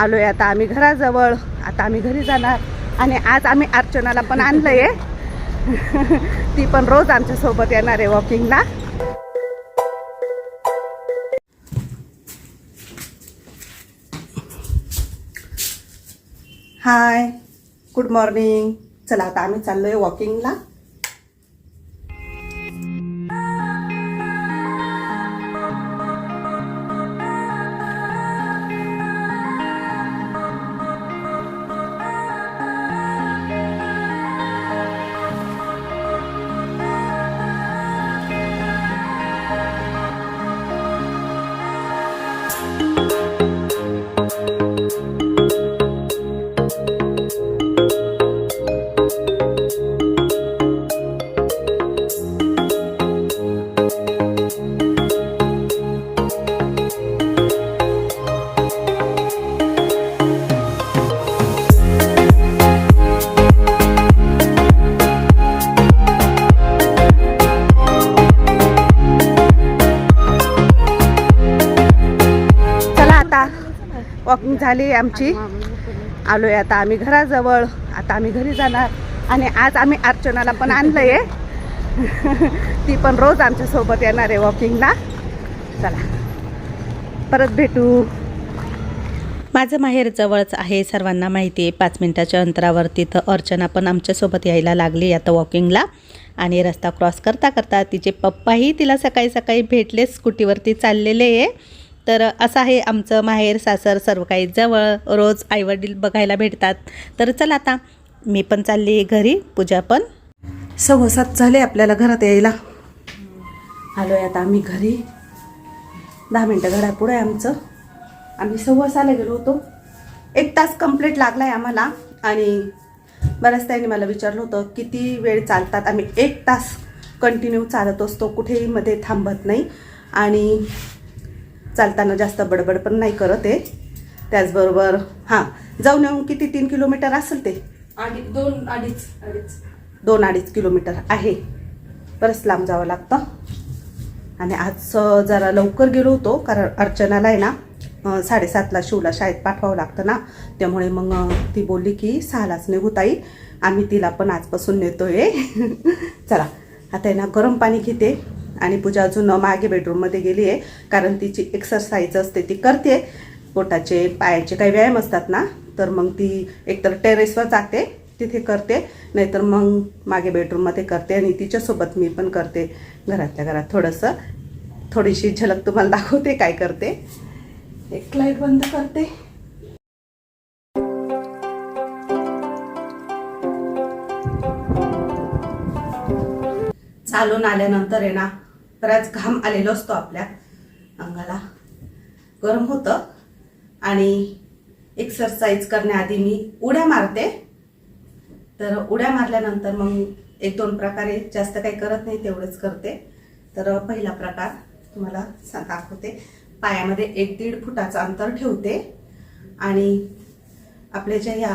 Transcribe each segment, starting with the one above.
आलो आहे आता आम्ही घराजवळ. आता आम्ही घरी जाणार. आणि आज आम्ही अर्चनाला पण आणलं आहे ती पण रोज आमच्यासोबत येणार आहे वॉकिंगला हाय गुड मॉर्निंग चला आता आम्ही चाललो आहे वॉकिंगला झाली आमची. आलो आहे आता आम्ही घराजवळ. आता आम्ही घरी जाणार. आणि आज आम्ही अर्चनाला पण आणलं आहे ती पण रोज आमच्यासोबत येणार आहे वॉकिंगला चला. परत भेटू. माझं माहेर जवळच आहे. सर्वांना माहिती आहे पाच मिनटाच्या अंतरावर तिथं अर्चना पण आमच्यासोबत यायला लागली आता वॉकिंगला आणि रस्ता क्रॉस करता करता तिचे पप्पाही तिला सकाळी सकाळी भेटले स्कूटीवरती चाललेले आहे. तर असं आहे आमचं माहेर सासर सर्व काही. जवळ रोज आईवडील बघायला भेटतात. तर चला आता मी पण चालली घरी पूजा पण. सव्वा सात झाले आपल्याला घरात यायला. आलो आहे आता आम्ही घरी. दहा मिनटं घरापुढं आहे आमचं. आम्ही सव्वासाला गेलो होतो. एक तास कंप्लीट लागला आहे आम्हाला. आणि बऱ्याच त्यांनी मला विचारलं होतं किती वेळ चालतात? आम्ही एक तास कंटिन्यू चालत असतो. कुठेही मध्ये थांबत नाही. आणि चालताना जास्त बडबड पण नाही करत आहे त्याचबरोबर हां जाऊन येऊन किती तीन किलोमीटर असेल ते? अडीच दोन अडीच अडीच. दोन अडीच किलोमीटर आहे. बरंच लांब जावं लागतं. आणि आज जरा लवकर गेलो होतो कारण अर्चनाला आहे ना साडेसातला शिवला शाळेत पाठवावं लागतं ना. त्यामुळे मग ती बोलली की सहालाच निघू ताई. आम्ही तिला पण आजपासून नेतोय. चला आता आहे ना गरम पाणी घेते. आणि पूजा अजून मागे बेडरूममध्ये गेली आहे कारण तिची एक्सरसाइज असते ती करते. पोटाचे पायाचे काही व्यायाम असतात ना तर मग ती एकतर टेरेसवर जाते तिथे करते. नाहीतर मग मागे बेडरूममध्ये करते आणि तिच्यासोबत मी पण करते. घरातल्या घरात थोडंसं थोडीशी झलक तुम्हाला दाखवते काय करते. एक लाइट बंद करते. चालून आल्यानंतर आहे ना बराच घाम आलेलो असतो आपल्या. अंगाला. गरम होतं. आणि एक्सरसाइज करण्याआधी मी उड्या मारते. तर उड्या मारल्यानंतर मग एक दोन प्रकारे जास्त काही करत नाही तेवढंच करते. तर पहिला प्रकार तुम्हाला सा- दाखवते. पायामध्ये एक दीड फुटाचं अंतर ठेवते. आणि आपल्या ज्या ह्या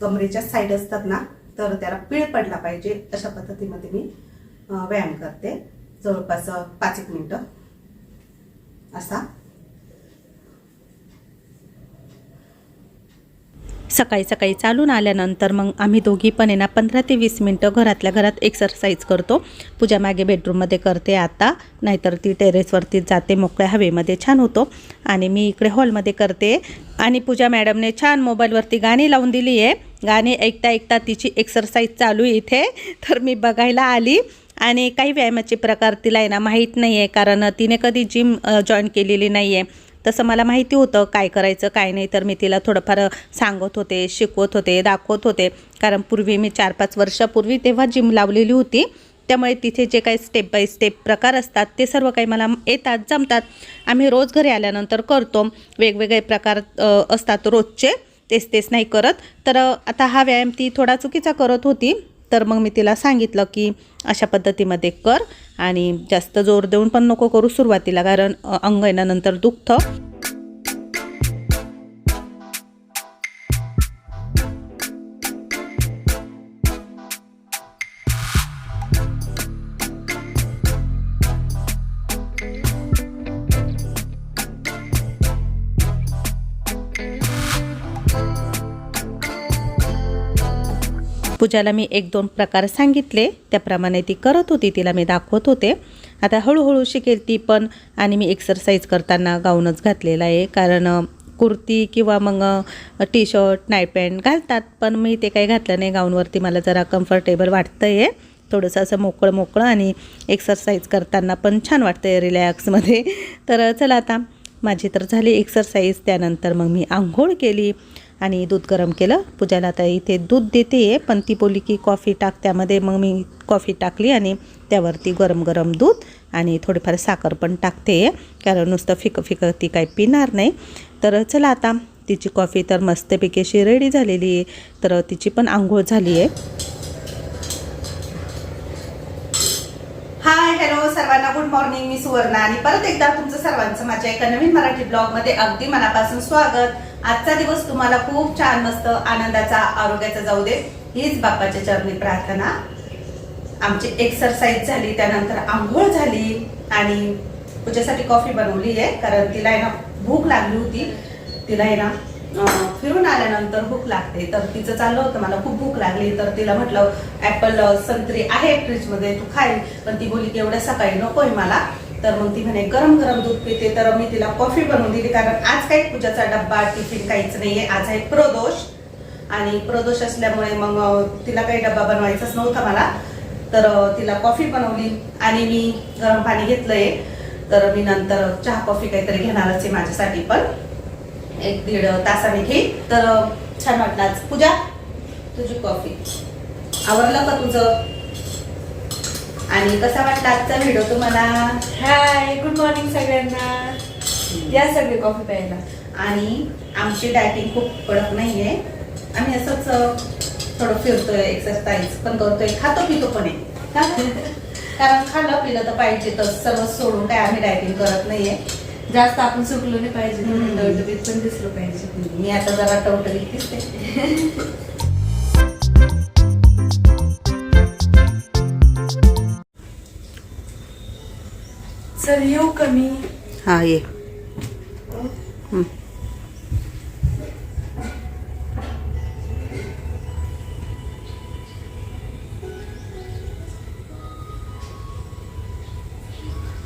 कमरेच्या साईड असतात ना तर त्याला पीळ पडला पाहिजे अशा पद्धतीमध्ये मी व्यायाम करते. जवळपास पाच एक मिनटं. असा. सकाळी सकाळी चालून आल्यानंतर मग आम्ही दोघी पण आहे ना पंधरा ते वीस मिनटं घरातल्या घरात एक्सरसाइज करतो. पूजा मागे बेडरूममध्ये करते आता नाहीतर ती टेरेसवरती जाते मोकळ्या हवेमध्ये छान होतो. आणि मी इकडे हॉलमध्ये करते. आणि पूजा मॅडमने छान मोबाईलवरती गाणी लावून दिली आहे गाणी ऐकता ऐकता तिची एक्सरसाइज चालू आहे इथे. तर मी बघायला आली. आणि काही व्यायामाचे प्रकार तिला आहे ना माहीत नाही आहे कारण तिने कधी जिम जॉईन केलेली नाही आहे तसं मला माहिती होतं काय करायचं काय नाही तर मी तिला थोडंफार सांगत होते शिकवत होते दाखवत होते. कारण पूर्वी मी चार पाच वर्षापूर्वी तेव्हा जिम लावलेली होती. त्यामुळे तिथे जे काही स्टेप बाय स्टेप प्रकार असतात ते सर्व काही मला येतात जमतात. आम्ही रोज घरी आल्यानंतर करतो. वेगवेगळे प्रकार असतात रोजचे. तेच तेच नाही करत. तर आता हा व्यायाम ती थोडा चुकीचा करत होती. तर मग मी तिला सांगितलं की अशा पद्धतीमध्ये कर आणि जास्त जोर देऊन पण नको करू सुरुवातीला कारण अंग आहे ना नंतर दुखतं. पूजाला मी एक दोन प्रकार सांगितले. त्याप्रमाणे ती करत होती तिला मी दाखवत होते. आता हळूहळू शिकेल ती पण आणि मी एक्सरसाइज करताना गाऊनच घातलेला आहे. कारण कुर्ती किंवा मग टी शर्ट नाईट पॅन्ट घालतात पण मी ते काही घातलं नाही. गाऊनवरती मला जरा कम्फर्टेबल वाटतं आहे थोडंसं असं मोकळं मोकळं आणि एक्सरसाइज करताना पण छान वाटतं आहे रिलॅक्समध्ये तर चला आता माझी तर झाली एक्सरसाइज त्यानंतर मग मी आंघोळ केली आणि दूध गरम केलं. पूजाला आता इथे दूध देते आहे पण ती बोलली की कॉफी टाक. त्यामध्ये मग मी कॉफी टाकली आणि त्यावरती गरम गरम दूध आणि थोडीफार साखर पण टाकते. आहे कारण नुसतं फिकं फिकं ती काही पिणार नाही. तर चला आता तिची कॉफी तर मस्तपैकी अशी रेडी झालेली आहे. तर तिची पण आंघोळ झाली आहे हाय हॅलो सर्वांना गुड मॉर्निंग मी सुवर्णा आणि परत एकदा तुमचं सर्वांचं माझ्या एका नवीन मराठी ब्लॉगमध्ये अगदी मनापासून स्वागत. आजचा दिवस तुम्हाला खूप छान मस्त आनंदाचा आरोग्याचा जाऊ दे. हीच बाप्पाच्या चरणी प्रार्थना. आमची एक्सरसाइज झाली त्यानंतर आंघोळ झाली आणि तुझ्यासाठी कॉफी बनवली आहे कारण तिला आहे ना भूक लागली होती. तिला आहे ना फिरून आल्यानंतर भूक लागते. तर तिचं चाललं होतं मला खूप भूक लागली. तर तिला म्हटलं ऍपल संत्री आहे फ्रीजमध्ये तू खाईल पण ती बोली की एवढ्या सकाळी नकोय मला. तर मग ती म्हणे गरम गरम दूध पिते. तर मी तिला कॉफी बनवून दिली कारण आज काही पूजाचा डब्बा टिफिन काहीच नाहीये. आज आहे प्रदोष. आणि प्रदोष असल्यामुळे मग तिला काही डब्बा बनवायचाच नव्हता मला. तर तिला कॉफी बनवली. आणि मी गरम पाणी घेतलंय. तर मी नंतर चहा कॉफी काहीतरी घेणारच आहे माझ्यासाठी पण. एक दीड तासाने घेईन. तर छान वाटलं आज. पूजा तुझी कॉफी आवडलं का तुझं? आणि कसा वाटला आजचा व्हिडिओ तुम्हाला? हाय गुड मॉर्निंग सगळ्यांना. या सगळे कॉफी प्यायला. आणि आमची डायटिंग खूप कडक नाहीये. आम्ही असंच थोडं फिरतोय एक्सरसाइज पण करतोय. खातो पितो पण आहे? कारण खाल्लं पिलं तर पाहिजे तर सर्व सोडून काय आम्ही डायटिंग करत नाहीये. जास्त आपण सुकलो नाही पाहिजे. हम्म. टवटवीत पण दिसलो पाहिजे. मी आता जरा टवटवीत दिसते. चल येऊ कमी हा ये.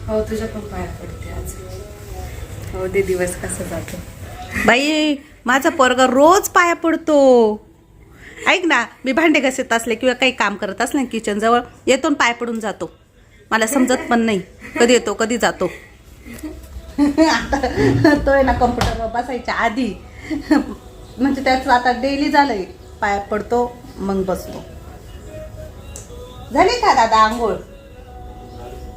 हो तुझ्या आज हो ते दिवस कसा जातो. बाई माझा पोरगा रोज पाया पडतो. ऐक ना मी भांडे घासत असले किंवा काही काम करत असले किचन जवळ येतो पाय पडून जातो. मला समजत पण नाही. कधी येतो कधी जातो. आता तो आहे ना कम्प्युटरवर बसायच्या आधी. म्हणजे त्याचं आता डेली झालंय. पाया पडतो मग बसतो. झाली का दादा आंघोळ?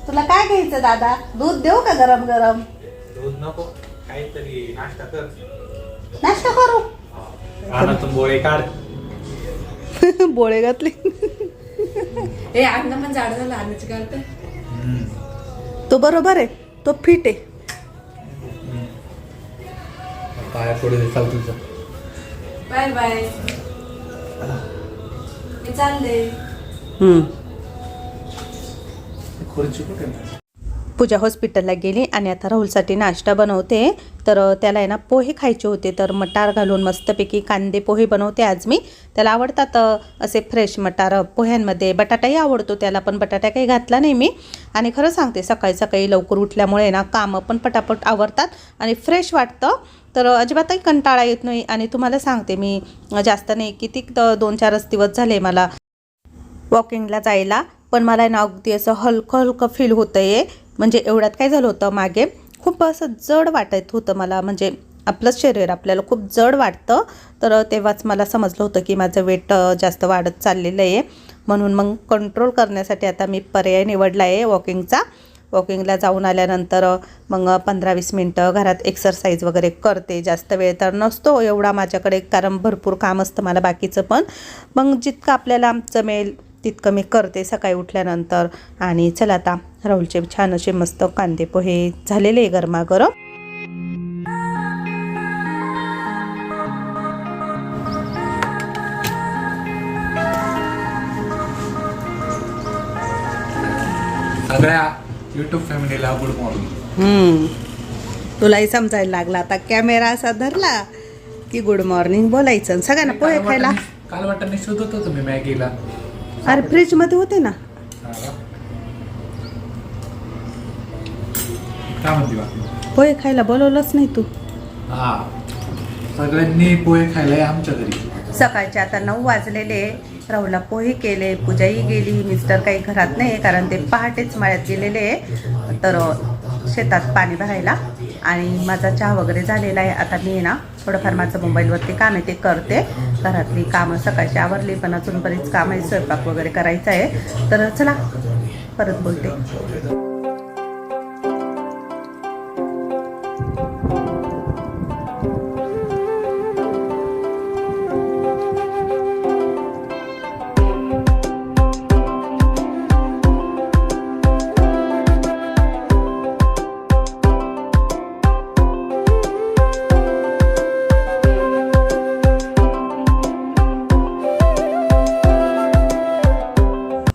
तुला काय घ्यायचं दादा? दूध देऊ का गरम गरम दूध नको काहीतरी नाश्ता कर. नाश्ता करू. रानातून बोळे काढ. बोळे घातले. ए अन्न पण झाड झालं अन्नाची काढते तो बरोबर आहे तो फिट आहे. पाया पुढे चाल तुझं. Bye bye. मी चालले. खुर्ची कुठे पूजा हॉस्पिटलला गेली आणि आता राहुलसाठी नाश्ता बनवते. तर त्याला आहे ना पोहे खायचे होते. तर मटार घालून मस्तपैकी कांदे पोहे बनवते आज मी. त्याला आवडतात असे फ्रेश मटार पोह्यांमध्ये. बटाटाही आवडतो त्याला पण बटाटा काही घातला नाही मी. आणि खरं सांगते सकाळी सकाळी लवकर उठल्यामुळे ना कामं पण पटापट आवडतात आणि फ्रेश वाटतं. तर अजिबातही कंटाळा येत नाही. आणि तुम्हाला सांगते मी जास्त नाही किती दोन चारच दिवस झाले मला वॉकिंगला जायला. पण मला ना अगदी असं हलकं हलकं फील होतं आहे म्हणजे एवढ्यात काय झालं होतं मागे? खूप असं जड वाटत होतं मला. म्हणजे आपलं शरीर आपल्याला खूप जड वाटतं. तर तेव्हाच मला समजलं होतं की माझं वेट जास्त वाढत चाललेलं आहे. म्हणून मग कंट्रोल करण्यासाठी आता मी पर्याय निवडला आहे वॉकिंगचा वॉकिंगला जाऊन आल्यानंतर मग पंधरा वीस मिनटं घरात एक्सरसाइज वगैरे करते. जास्त वेळ तर नसतो एवढा माझ्याकडे कारण भरपूर काम असतं मला बाकीचं पण. मग जितकं आपल्याला जमेल तितकं मी करते सकाळी उठल्यानंतर. आणि चला आता राहुलचे छान असे मस्त कांदे पोहे झालेले गरमागरम. सगळ्या युट्यूब फॅमिलीला गुड मॉर्निंग हम्म. तुलाही समजायला लागला. आता कॅमेरा असा धरला की गुड मॉर्निंग बोलायचं सगळ्यांना पोहे खायला. काल वाटतं शोधत होतो मी मॅगीला. अरे फ्रीजमध्ये होते ना. का? काय म्हणते बाकी? पोहे खायला बोलवलंच नाही तू. हा. सगळ्यांनी पोहे खायला आमच्या घरी. सकाळचे आता नऊ वाजलेले राहुलला पोहे केले पूजाही गेली मिस्टर काही घरात नाही कारण ते पहाटेच मळ्यात गेलेले. तर शेतात पाणी भरायला. आणि माझा चहा वगैरे झालेला आहे. आता मी ना थोडंफार माझं मोबाईलवरती काम आहे ते करते. घरातली कामं सकाळची आवरली पण अजून बरीच काम आहे स्वयंपाक वगैरे करायचा आहे. तर चला परत बोलते.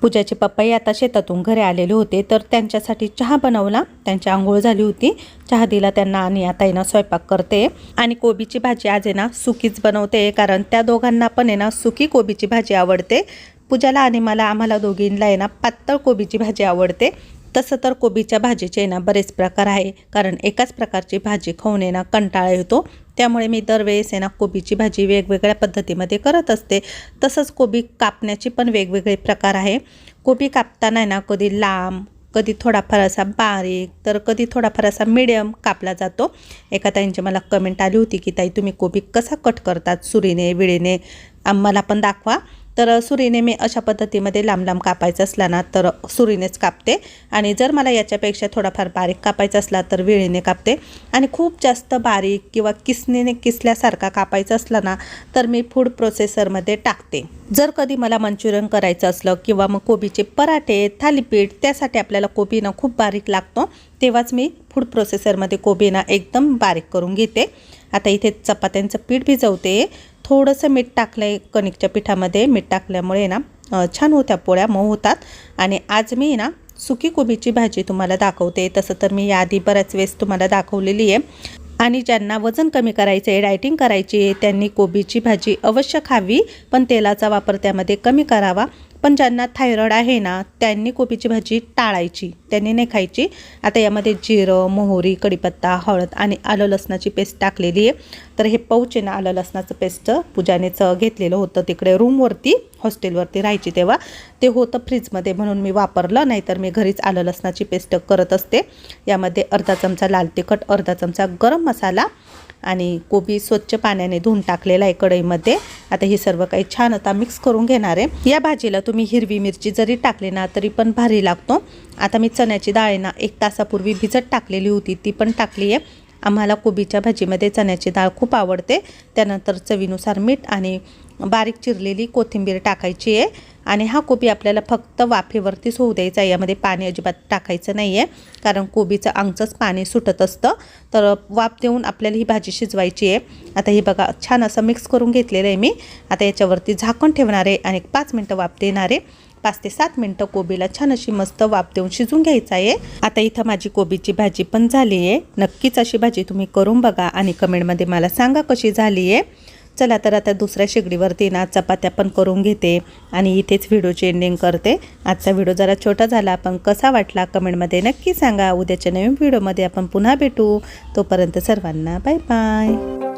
पूजाचे पप्पाही आता शेतातून घरी आलेले होते तर त्यांच्यासाठी चहा बनवला. त्यांची आंघोळ झाली होती. चहा दिला त्यांना आणि आता आहे ना स्वयंपाक करते. आणि कोबीची भाजी आज आहे ना सुकीच बनवते कारण त्या दोघांना पण आहे ना सुकी कोबीची भाजी आवडते. पूजाला आणि मला आम्हाला दोघींना आहे ना पातळ कोबीची भाजी आवडते. तसं तर कोबीच्या भाजीचे ना बरेच प्रकार आहे. कारण एकाच प्रकारची भाजी खाऊन ना कंटाळा येतो. त्यामुळे मी दरवेळेस आहे ना कोबीची भाजी वेगवेगळ्या पद्धतीमध्ये करत असते. तसंच कोबी कापण्याची पण वेगवेगळे प्रकार आहे. कोबी कापताना आहे ना कधी लांब कधी थोडाफार असा बारीक तर कधी थोडाफार असा मिडियम कापला जातो. एका ताईंची मला कमेंट आली होती की ताई तुम्ही कोबी कसा कट करतात सुरीने विळीने? आम्हाला पण दाखवा. तर सुरीने मी अशा पद्धतीमध्ये लांब लांब कापायचं असला ना तर सुरीनेच कापते. आणि जर मला याच्यापेक्षा थोडाफार बारीक कापायचा असला तर विळीने कापते. आणि खूप जास्त बारीक किंवा किसनीने किसल्यासारखा कापायचा असला ना तर मी फूड प्रोसेसरमध्ये टाकते. जर कधी मला मंचुरियन करायचं असलं किंवा मग कोबीचे पराठे थालीपीठ त्यासाठी आपल्याला कोबी ना खूप बारीक लागतो तेव्हाच मी फूड प्रोसेसरमध्ये कोबी ना एकदम बारीक करून घेते. आता इथे चपात्यांचं पीठ भिजवते. थोडंसं मीठ टाकलं आहे कणिकच्या पिठामध्ये. मीठ टाकल्यामुळे ना छान होत्या पोळ्या मऊ होतात. आणि आज मी ना सुकी कोबीची भाजी तुम्हाला दाखवते. तसं तर मी याआधी बऱ्याच वेळेस तुम्हाला दाखवलेली आहे. आणि ज्यांना वजन कमी करायचं आहे डायटिंग करायची आहे त्यांनी कोबीची भाजी अवश्य खावी पण तेलाचा वापर त्यामध्ये कमी करावा. पण ज्यांना थायरॉइड आहे ना त्यांनी कोबीची भाजी टाळायची त्यांनी नाही खायची. आता यामध्ये जिरं मोहरी कढीपत्ता हळद आणि आलं लसणाची पेस्ट टाकलेली आहे. तर हे पौच आहे ना आलं लसणाचं पेस्ट. पूजानेच घेतलेलं होतं तिकडे रूमवरती हॉस्टेलवरती राहायची तेव्हा. ते होतं फ्रीजमध्ये म्हणून मी वापरलं नाहीतर मी घरीच आलं लसणाची पेस्ट करत असते. यामध्ये अर्धा चमचा लाल तिखट अर्धा चमचा गरम मसाला आणि कोबी स्वच्छ पाण्याने धुवून टाकलेला आहे कढईमध्ये. आता हे सर्व काही छान आता मिक्स करून घेणार आहे. या भाजीला तुम्ही हिरवी मिरची जरी टाकली ना तरी पण भारी लागतो. आता मी चण्याची डाळ आहे ना एक तासापूर्वी भिजत टाकलेली होती ती पण टाकली आहे. आम्हाला कोबीच्या भाजीमध्ये चण्याची डाळ खूप आवडते. त्यानंतर चवीनुसार मीठ आणि बारीक चिरलेली कोथिंबीर टाकायची आहे. आणि हा कोबी आपल्याला फक्त वाफेवरतीच होऊ द्यायचा आहे. यामध्ये पाणी अजिबात टाकायचं नाही आहे कारण कोबीचं अंगचंच पाणी सुटत असतं. तर वाफ देऊन आपल्याला ही भाजी शिजवायची आहे. आता ही बघा छान असं मिक्स करून घेतलेलं आहे मी. आता याच्यावरती झाकण ठेवणार आहे आणि पाच मिनटं वाफ देणार आहे. पाच ते सात मिनटं कोबीला छान अशी मस्त वाफ देऊन शिजून घ्यायचं आहे. आता इथं माझी कोबीची भाजी पण झाली आहे. नक्कीच अशी भाजी तुम्ही करून बघा आणि कमेंटमध्ये मला सांगा कशी झाली आहे. चला तर आता दुसऱ्या शेगडीवरती ना चपात्या पण करून घेते आणि इथेच व्हिडिओची एंडिंग करते. आजचा व्हिडिओ जरा छोटा झाला पण कसा वाटला कमेंटमध्ये नक्की सांगा. उद्याच्या नवीन व्हिडिओमध्ये आपण पुन्हा भेटू. तोपर्यंत सर्वांना बाय बाय